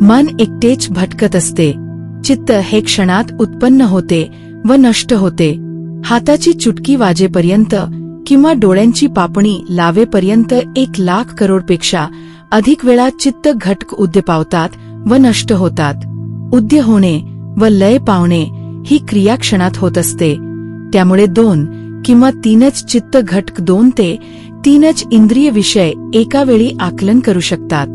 मन एकटेच भटकत असते. चित्त हे क्षणात उत्पन्न होते व नष्ट होते. हाताची चुटकी वाजेपर्यंत किंवा डोळ्यांची पापणी लावेपर्यंत एक लाख करोडपेक्षा अधिक वेळा चित्त घटक उद्य पावतात व नष्ट होतात. उद्य होणे व लय पावणे ही क्रिया क्षणात होत असते. त्यामुळे दोन किंवा तीनच चित्त घटक दोन ते तीनच इंद्रिय विषय एका वेळी आकलन करू शकतात.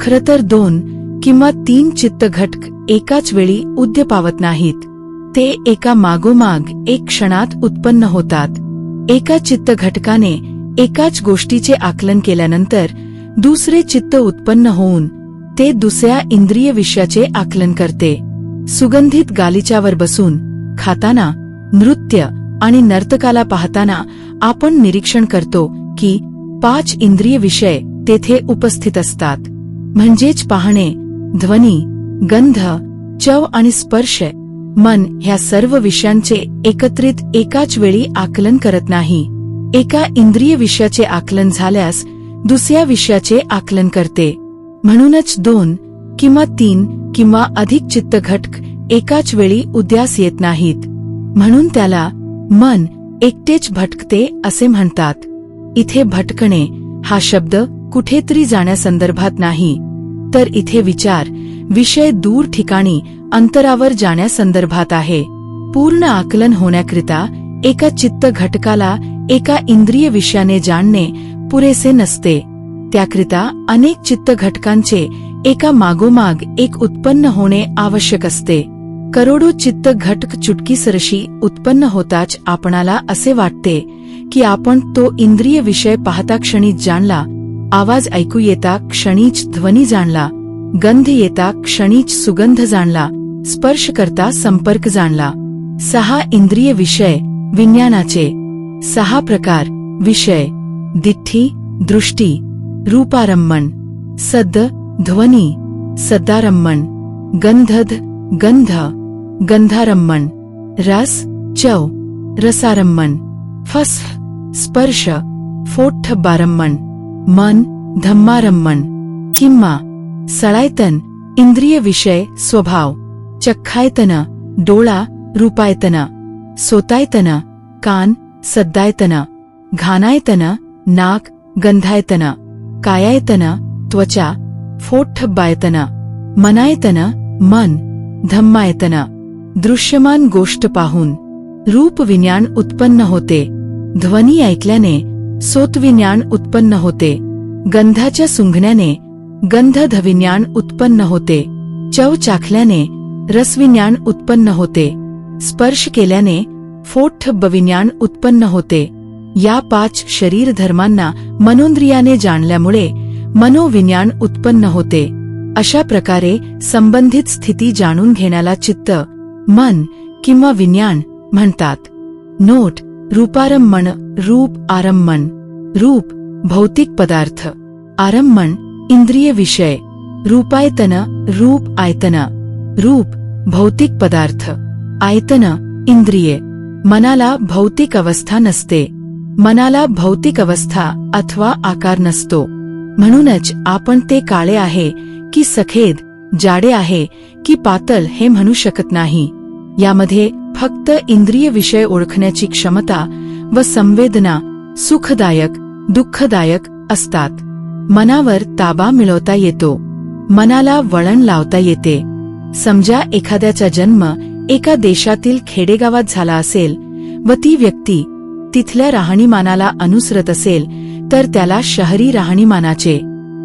खरं तर दोन किंवा तीन चित्त घटक एकाच वेळी उद्य पावत नाहीत. ते एका मागोमाग एक क्षणात उत्पन्न होतात. एका चित्त घटकाने एकाच गोष्टीचे आकलन केल्यानंतर दुसरे चित्त उत्पन्न होऊन ते दुसऱ्या इंद्रिय विषयाचे आकलन करते. सुगंधित गालिच्यावर बसून खाताना नृत्य आणि नर्तकाला पाहताना आपण निरीक्षण करतो की पाच इंद्रिय विषय तेथे उपस्थित असतात. म्हणजेच पाहणे ध्वनी गंध चव आणि स्पर्श मन ह्या सर्व विषयांचे एकत्रित एकाच वेळी आकलन करत नाही. एका इंद्रिय विषयाचे आकलन झाल्यास दुसऱ्या विषयाचे आकलन करते. म्हणूनच दोन किंवा तीन किंवा अधिक चित्त घटक एकाच वेळी उद्यास येत नाहीत. म्हणून त्याला मन एकटेच भटकते असे म्हणतात. इथे भटकणे हा शब्द कुठेतरी जाण्यासंदर्भात नाही. तर इथे विचार विषय दूर ठिकाणी अंतरावर जाण्यासंदर्भात आहे. पूर्ण आकलन होण्याकरिता एका चित्त घटकाला एका इंद्रिय विषयाने जाणणे पुरेसे नसते. त्याकरिता अनेक चित्त घटकांचे एका मागोमाग एक उत्पन्न होणे आवश्यक असते. करोडो चित्त घटक चुटकीसरशी उत्पन्न होताच आपणाला असे वाटते की आपण तो इंद्रिय विषय पाहता क्षणी जाणला आवाज ऐकू येता क्षणीच ध्वनी जाणला गंध येता क्षणीच सुगंध जाणला स्पर्श करता संपर्क जाणला. सहा इंद्रिय विषय विज्ञानाचे. सहा प्रकार विषय. दिठ्ठी दृष्टी. रूपारंभण. सद्द ध्वनी. सद्दारंभण गंधध गंध. गंधारंभण. रस चव. रसारंभण. फस्फ स्पर्श. फोठ बारंभण मन धम्मारम्मण किंवा सळायतन इंद्रिय विषय स्वभाव चक्खायतन डोळा रूपायतन सोतायतन कान सद्दायतन घानायतन नाक गंधायतन कायायतन त्वचा फोठबायतन मनायतन मन धम्मायतन दृश्यमान गोष्ट पाहून रूप विज्ञान उत्पन्न होते. ध्वनी ऐकल्याने सोतविज्ञान उत्पन्न होते. गंधाच्या सुंघण्याने गंधधविज्ञान उत्पन्न होते. चव चाखल्याने रसविज्ञान उत्पन्न होते. स्पर्श केल्याने फोठबविज्ञान उत्पन्न होते. या पाच शरीर धर्मांना मनोंद्रियाने जाणल्यामुळे मनोविज्ञान उत्पन्न होते. अशा प्रकारे संबंधित स्थिती जाणून घेण्याला चित्त मन किंवा विज्ञान म्हणतात. नोट रूपारंमण रूप आरंमण रूप भौतिक पदार्थ आरंमण इंद्रिय विषय रूपायतन रूप आयतन रूप भौतिक पदार्थ आयतन इंद्रिये मनाला भौतिक अवस्था नसते मनाला भौतिक अवस्था अथवा आकार नसतो. म्हणूनच आपण ते काळे आहे की सखेद जाडे आहे की पातल हे म्हणू शकत नाही. यामध्ये फक्त इंद्रिय विषय ओळखण्याची क्षमता व संवेदना सुखदायक दुःखदायक असतात. मनावर ताबा मिळवता येतो. मनाला वळण लावता येते. समजा एखाद्याचा जन्म एका देशातील खेडेगावात झाला असेल व ती व्यक्ती तिथल्या राहणीमानाला अनुसरत असेल तर त्याला शहरी राहणीमानाचे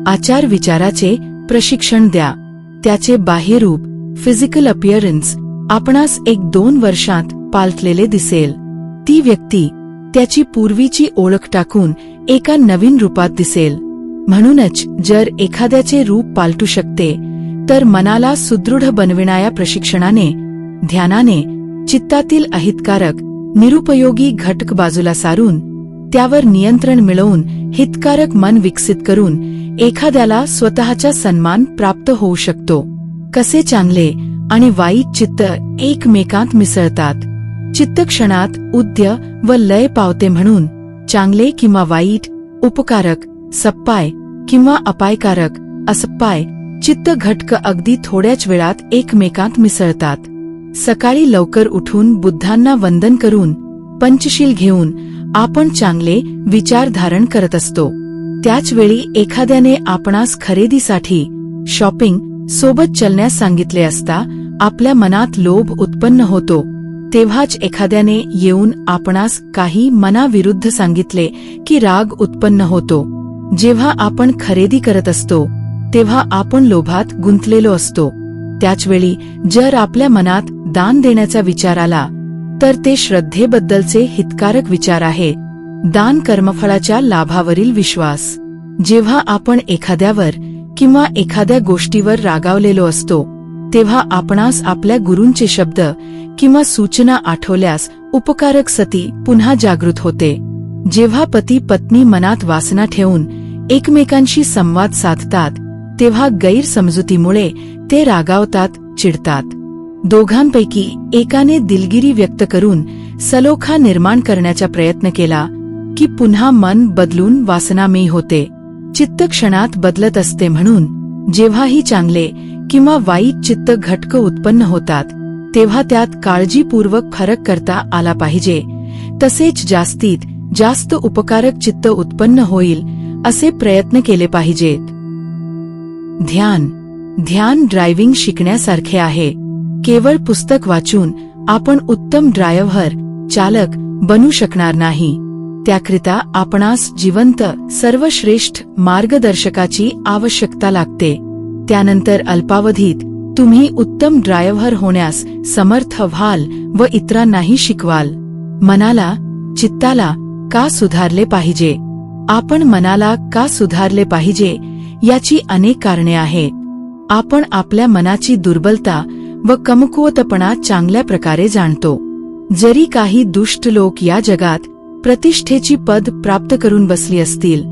आचार विचाराचे प्रशिक्षण द्या. त्याचे बाह्यरूप फिजिकल अपिअरन्स आपणास एक दोन वर्षात पालटलेले दिसेल. ती व्यक्ती त्याची पूर्वीची ओळख टाकून एका नवीन रूपात दिसेल. म्हणूनच जर एखाद्याचे रूप पालटू शकते तर मनाला सुदृढ बनविणाऱ्या प्रशिक्षणाने ध्यानाने चित्तातील अहितकारक निरुपयोगी घटक बाजूला सारून त्यावर नियंत्रण मिळवून हितकारक मन विकसित करून एखाद्याला स्वतःचा सन्मान प्राप्त होऊ शकतो. कसे चांगले आणि वाईट चित्त एकमेकांत मिसळतात. चित्त क्षणात उद्य व लय पावते म्हणून चांगले किंवा वाईट उपकारक सप्पाय किंवा अपायकारक असप्पाय चित्त घटक अगदी थोड्याच वेळात एकमेकांत मिसळतात. सकाळी लवकर उठून बुद्धांना वंदन करून पंचशील घेऊन आपण चांगले विचार धारण करत असतो. त्याच वेळी एखाद्याने आपणास खरेदीसाठी शॉपिंग सोबत चलण्यास सांगितले असता आपल्या मनात लोभ उत्पन्न होतो. तेव्हाच एखाद्याने येऊन आपणास काही मनाविरुद्ध सांगितले की राग उत्पन्न होतो. जेव्हा आपण खरेदी करत असतो तेव्हा आपण लोभात गुंतलेलो असतो. त्याचवेळी जर आपल्या मनात दान देण्याचा विचार आला तर ते श्रद्धेबद्दलचे हितकारक विचार आहे. दान कर्मफळाच्या लाभावरील विश्वास. जेव्हा आपण एखाद्यावर किंवा एखाद्या गोष्टीवर रागावलेलो असतो तेव्हा आपणास आपल्या गुरूंचे शब्द किंवा सूचना आठवल्यास उपकारक सती पुन्हा जागृत होते. जेव्हा पती पत्नी मनात वासना ठेवून एकमेकांशी संवाद साधतात तेव्हा गैरसमजुतीमुळे ते रागावतात चिडतात. दोघांपैकी एकाने दिलगिरी व्यक्त करून सलोखा निर्माण करण्याचा प्रयत्न केला की पुन्हा मन बदलून वासनामयी होते. चित्त क्षणात बदलत असते म्हणून जेव्हाही चांगले किंवा वाईट चित्त घटक उत्पन्न होतात तेव्हा त्यात काळजीपूर्वक फरक करता आला पाहिजे. तसेच जास्तीत जास्त उपकारक चित्त उत्पन्न होईल असे प्रयत्न केले पाहिजेत. ध्यान. ध्यान ड्रायव्हिंग शिकण्यासारखे आहे. केवळ पुस्तक वाचून आपण उत्तम ड्रायव्हर चालक बनू शकणार नाही. त्याकरिता आपणास जिवंत सर्वश्रेष्ठ मार्गदर्शकाची आवश्यकता लागते. त्यानंतर अल्पावधीत तुम्ही उत्तम ड्रायव्हर होण्यास समर्थ व्हाल व इतरांनाही शिकवाल. मनाला चित्ताला का सुधारले पाहिजे? आपण मनाला का सुधारले पाहिजे? याची अनेक कारणे आहेत. आपण आपल्या मनाची दुर्बलता व कमकुवतपणा चांगल्या प्रकारे जाणतो. जरी काही दुष्ट लोक या जगात प्रतिष्ठेची पद प्राप्त करून बसली असतील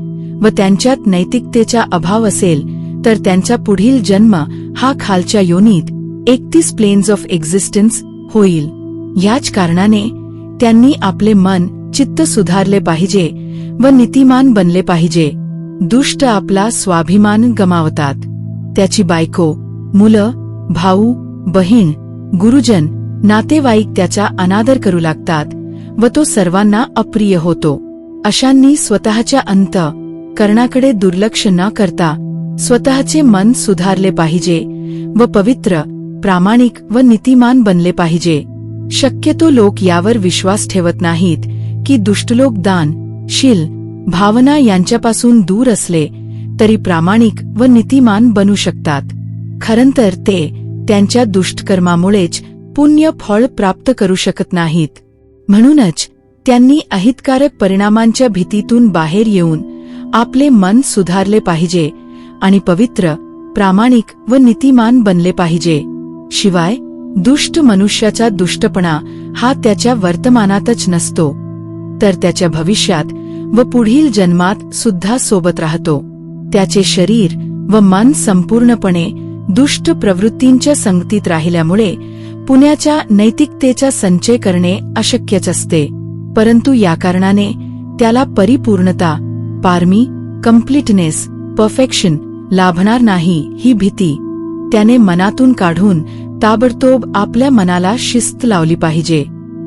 व त्यांच्यात नैतिकतेचा अभाव असेल तर त्यांचा पुढील जन्म हा खालच्या योनीत एकतीस प्लेन्स ऑफ एक्झिस्टन्स होईल. याच कारणाने त्यांनी आपले मन चित्त सुधारले पाहिजे व नीतिमान बनले पाहिजे. दुष्ट आपला स्वाभिमान गमावतात. त्याची बायको मुलं भाऊ बहीण गुरुजन नातेवाईक त्याचा अनादर करू लागतात. व तो सर्वांना अप्रिय होतो. अशांनी स्वतःच्या अंत कर्णाकडे दुर्लक्ष न करता स्वतःचे मन सुधारले पाहिजे व पवित्र प्रामाणिक व नीतिमान बनले पाहिजे. शक्यतो लोक यावर विश्वास ठेवत नाहीत की दुष्टलोक दान शील भावना यांच्यापासून दूर असले तरी प्रामाणिक व नीतिमान बनू शकतात. खरंतर ते त्यांच्या दुष्टकर्मामुळेच पुण्य फळ प्राप्त करू शकत नाहीत. म्हणूनच त्यांनी अहितकारक परिणामांच्या भीतीतून बाहेर येऊन आपले मन सुधारले पाहिजे आणि पवित्र प्रामाणिक व नीतिमान बनले पाहिजे. शिवाय दुष्ट मनुष्याचा दुष्टपणा हा त्याच्या वर्तमानातच नसतो तर त्याच्या भविष्यात व पुढील जन्मात सुद्धा सोबत राहतो. त्याचे शरीर व मन संपूर्णपणे दुष्ट प्रवृत्तींच्या संगतीत राहिल्यामुळे पुण्याच्या नैतिकतेचा संचय करणे अशक्यच असते. परंतु या कारणाने त्याला परिपूर्णता पारमी कम्प्लीटनेस परफेक्शन लाभणार नाही ही भीती. त्याने मनातून काढून ताबडतोब आपल्या मनाला शिस्त लावली पाहिजे.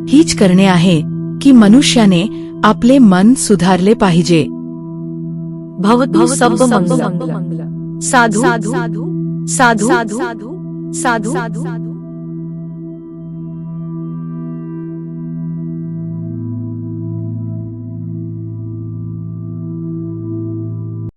हीच करणे आहे की मनुष्याने आपले मन सुधारले पाहिजे. भवतु सब मंगलम साधु साधु साधु साधु। साधु।